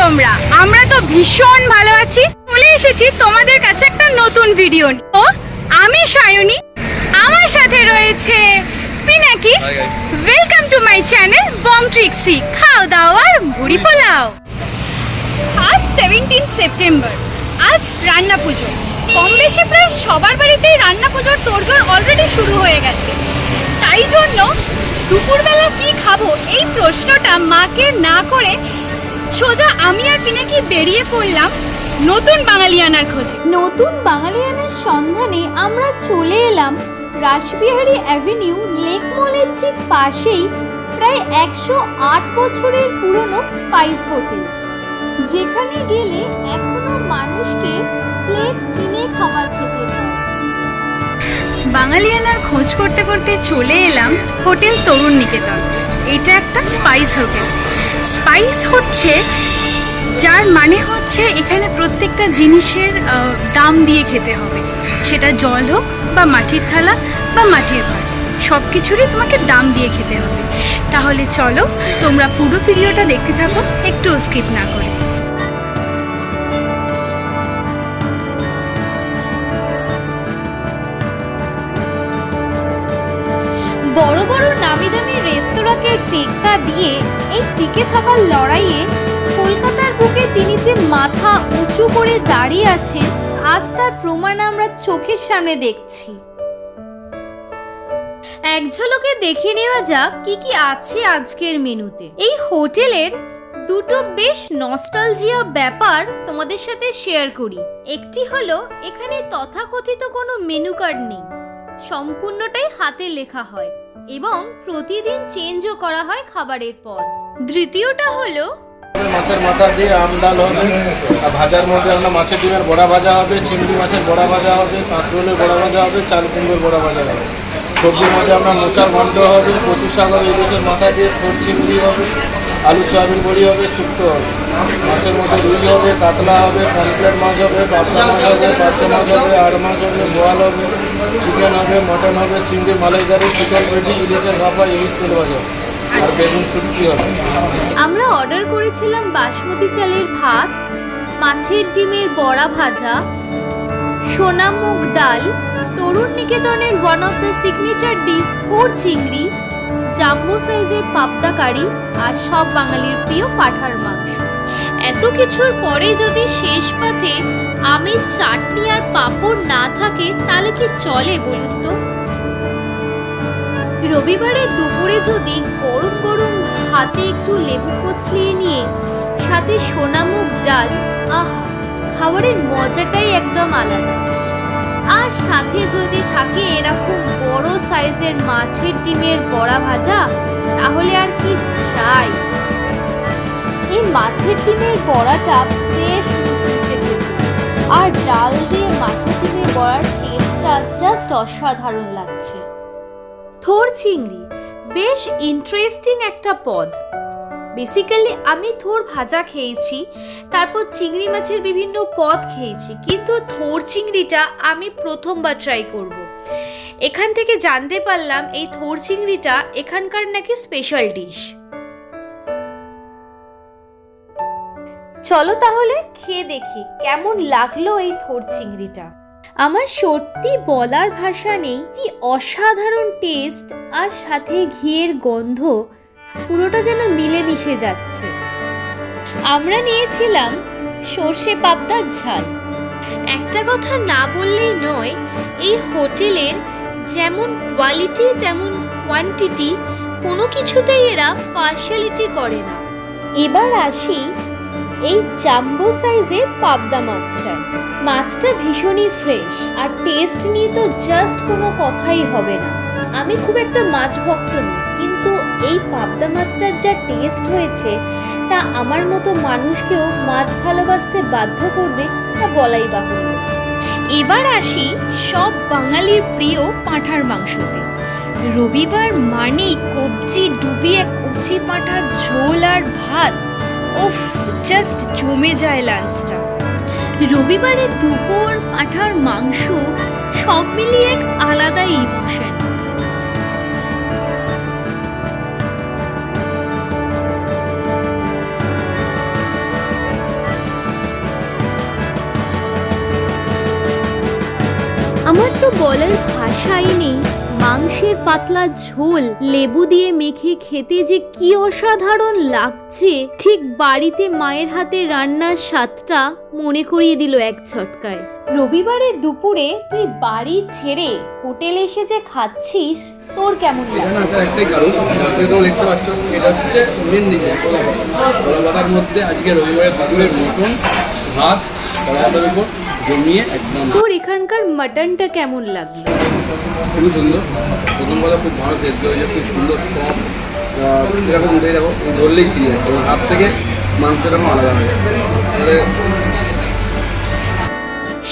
তোমরা। আমরা তো ভীষণ ভালো আছি চলে এসেছি তোমাদের কাছে একটা নতুন ভিডিও ও আমি সায়নী। আমার সাথে রয়েছে Pinaki. Welcome to my channel Bong Trixie খাও দাও আর ভুড়ি পোলাও। আজ সেভেন্টিন সেপ্টেম্বর আজ রান্না পুজো। কম বেশি প্রায় সবার বাড়িতেই রান্না পুজোর তোড়জোড় অলরেডি শুরু হয়ে গেছে। তাই জন্য দুপুরবেলা কি খাব এই প্রশ্নটা মাকে না করে সোজা আমি আর পিনাকি বেরিয়ে পড়লাম নতুন বাঙালিয়ানার খোঁজে। নতুন বাঙালিয়ানার সন্ধানে আমরা চলে এলাম রাসবিহারী অ্যাভিনিউ লেক মলের ঠিক পাশেই প্রায় একশো আট বছরের পুরনো স্পাইস হোটেল যেখানে গেলে এখনও মানুষকে প্লেট কিনে খাবার খেতে বাঙালিয়ানার খোঁজ করতে করতে চলে এলাম হোটেল তরুণ নিকেতন এটা একটা স্পাইস হোটেল। স্পাইস হচ্ছে, যার মানে হচ্ছে এখানে প্রত্যেকটা জিনিসের দাম দিয়ে খেতে হবে। সেটা জল হোক বা মাটির থালা বা মাটির ভাত সব কিছুরই তোমাকে দাম দিয়ে খেতে হবে। তাহলে চলো, তোমরা পুরো ভিডিওটা দেখতে থাকো, একটু স্কিপ না করে। বড় বড় নামি দামি রেস্তোরাঁকে টেক্কা দিয়ে এই টিকে থাকার লড়াইয়ে কলকাতার বুকে তিনি যে মাথা উঁচু করে দাঁড়িয়ে আছেন, আজ তার প্রমাণ আমরা চোখের সামনে দেখছি। এক ঝলকে দেখে নেওয়া যাক কি কি আছে আজকের মেনুতে। এই হোটেলের দুটো বেশ নস্টালজিয়া ব্যাপার তোমাদের সাথে শেয়ার করি। একটি হলো, এখানে তথাকথিত কোনো মেনু কার্ড নেই। সম্পূর্ণটাই হাতে লেখা হয় এবং প্রতিদিন চেঞ্জও করা হয় খাবারের পদ। দ্বিতীয়টা হলো মাছের মাথা দিয়ে আম, ডাল হবে, আর ভাজার মধ্যে আপনার মাছের ডিমের বড়া ভাজা হবে, চিংড়ি মাছের বড়া ভাজা হবে, কাঁকরোলের বড়া ভাজা হবে, চাল কুমড়োর বড়া ভাজা হবে। সবজির মধ্যে আপনার মোচার ঘন্ট হবে কচু শাক হবে ইলিশের মাথা দিয়ে ফোর চিংড়ি হবে আলু, সয়াবিন, বড়ি হবে, শুক্তো হবে। মাছের মধ্যে রুই হবে, কাতলা হবে পমপ্লেট মাছ হবে, পাবদা মাছ হবে, পার্শে মাছ হবে, আড় মাছ হবে, বোয়াল হবে, চিকেন হবে, মটন হবে, চিংড়ি মালাইকারি চিকেন পেটি ইলিশের ভাপা, ইলিশ তেল ভাজা। আর বেগুন শুটকি হবে। আমরা অর্ডার করেছিলাম বাসমতি চালের ভাত, মাছের ডিমের বড়া ভাজা, সোনা মুগ ডাল, তরুণ নিকেতনের one of the signature dish four চিংড়ি জাম্বো সাইজের পাবদা কারি আর সব বাঙালির প্রিয় পাঠার মাংস। এত কিছুর পরে যদি শেষ পাতে আমের চাটনি আর পাঁপড় না থাকে, তাহলে কি চলে বলুন তো? রবিবারে দুপুরে যদি গরম গরম হাতে একটু লেবু কচলিয়ে নিয়ে, সাথে সোনামুখ ডাল, আহা, খাবারের মজাটাই একদম আলাদা। আর সাথে যদি থাকে এরকম বড় সাইজের মাছের ডিমের বড়া ভাজা, তাহলে আর কি চাই? এই মাছের ডিমের বড়াটা বেশ খেতে। আর ডাল দিয়ে মাছের ডিমের বড়ার টেস্টটা জাস্ট অসাধারণ লাগছে। থোর চিংড়ি বেশ ইন্টারেস্টিং একটা পদ। বেসিক্যালি আমি থোর ভাজা খেয়েছি, তারপর চিংড়ি মাছের বিভিন্ন পদ খেয়েছি, কিন্তু থোর চিংড়িটা আমি প্রথমবার ট্রাই করব। এখান থেকে জানতে পারলাম এই থোর চিংড়িটা এখানকার নাকি স্পেশাল ডিশ চলো তাহলে খেয়ে দেখি কেমন লাগল এই থোর চিংড়িটা। আমার সত্যি বলার ভাষা নেই, কি অসাধারণ টেস্ট আর সাথে ঘিয়ের গন্ধ। পুরোটা যেন মিলেমিশে যাচ্ছে। আমরা নিয়েছিলাম সর্ষে পাবদার ঝাল। একটা কথা না বললেই নয়, এই হোটেলের যেমন কোয়ালিটি তেমন কোয়ান্টিটি কোনো কিছুতেই এরা পার্শালিটি করে না। এবার আসি এই জাম্বো সাইজের পাবদা মাছটা। মাছটা ভীষণই ফ্রেশ আর টেস্ট নিয়ে তো জাস্ট কোনো কথাই হবে না। আমি খুব একটা মাছ ভক্ত নই। এই পাবদা মাছটার যা টেস্ট হয়েছে, তা আমার মতো মানুষকেও মাছ ভালোবাসতে বাধ্য করবে তা বলাই বাহুল্য। এবার আসি সব বাঙালির প্রিয় পাঁঠার মাংসতে। রবিবার মানেই কবজি ডুবিয়ে কচি পাঁঠার ঝোল আর ভাত। উফ জাস্ট জমে যায় লাঞ্চটা রবিবারে দুপুর পাঁঠার মাংস সব মিলিয়ে এক আলাদাই ইমোশন। তো বলার ভাষাই নেই। মাংসের পাতলা ঝোল লেবু দিয়ে মেখে খেতে যে কি অসাধারণ লাগছে ঠিক বাড়িতে মায়ের হাতে রান্নার স্বাদটা মনে করিয়ে দিল এক ঝটকায় রবিবারে দুপুরে তুই বাড়ি ছেড়ে হোটেলে এসে যে খাচ্ছিস তোর কেমন একটাই কারণ দেখতে পাচ্ছ এটা হচ্ছে মেন জিনিস কলা পাতা কলা পাতার মধ্যে আজকে রবিবারের দুপুরের মটন ভাত কলা পাতার উপর জমিয়ে একদম এখানকার মাটনটা কেমন লাগল? খুবই সুন্দর। প্রথম কথা খুব ভালো সেদ্ধ হয়েছে খুব সুন্দর সব এরকম উঠে দেখো ধরলেই ছিঁড়ে যাচ্ছে হাত থেকে আলাদা হয়ে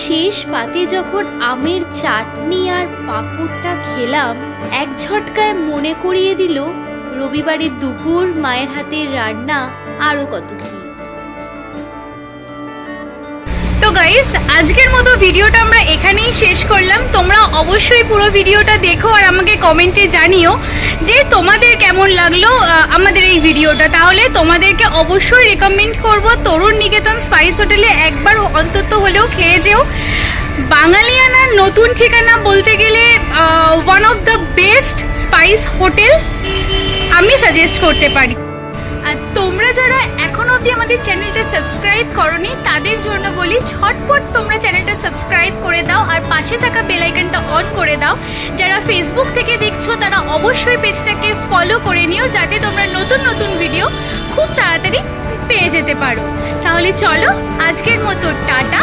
শেষ পাতে যখন আমের চাটনি আর পাঁপড়টা খেলাম এক ঝটকায় মনে করিয়ে দিল রবিবারের দুপুর মায়ের হাতের রান্না আরও কত কি তো গাইস আজকের মতো ভিডিওটা আমরা এখানেই শেষ করলাম। তোমরা অবশ্যই পুরো ভিডিওটা দেখো আর আমাকে কমেন্টে জানিও যে তোমাদের কেমন লাগল আমাদের এই ভিডিওটা তাহলে তোমাদেরকে অবশ্যই রেকমেন্ড করব তরুণ নিকেতন স্পাইস হোটেলে একবার অন্তত হলেও খেয়ে যেও। বাঙালিয়ানার নতুন ঠিকানা বলতে গেলে one of the best spice hotel আমি সাজেস্ট করতে পারি। তোমরা যারা এখন অবধি আমাদের চ্যানেলটা সাবস্ক্রাইব করনি, তাদের জন্য বলি ঝটপট তোমরা চ্যানেলটা সাবস্ক্রাইব করে দাও আর পাশে থাকা বেল আইকনটা অন করে দাও। যারা ফেসবুক থেকে দেখছ, তারা অবশ্যই পেজটাকে ফলো করে নিও, যাতে তোমরা নতুন নতুন ভিডিও খুব তাড়াতাড়ি পেয়ে যেতে পারো। তাহলে চলো, আজকের মতো, টাটা।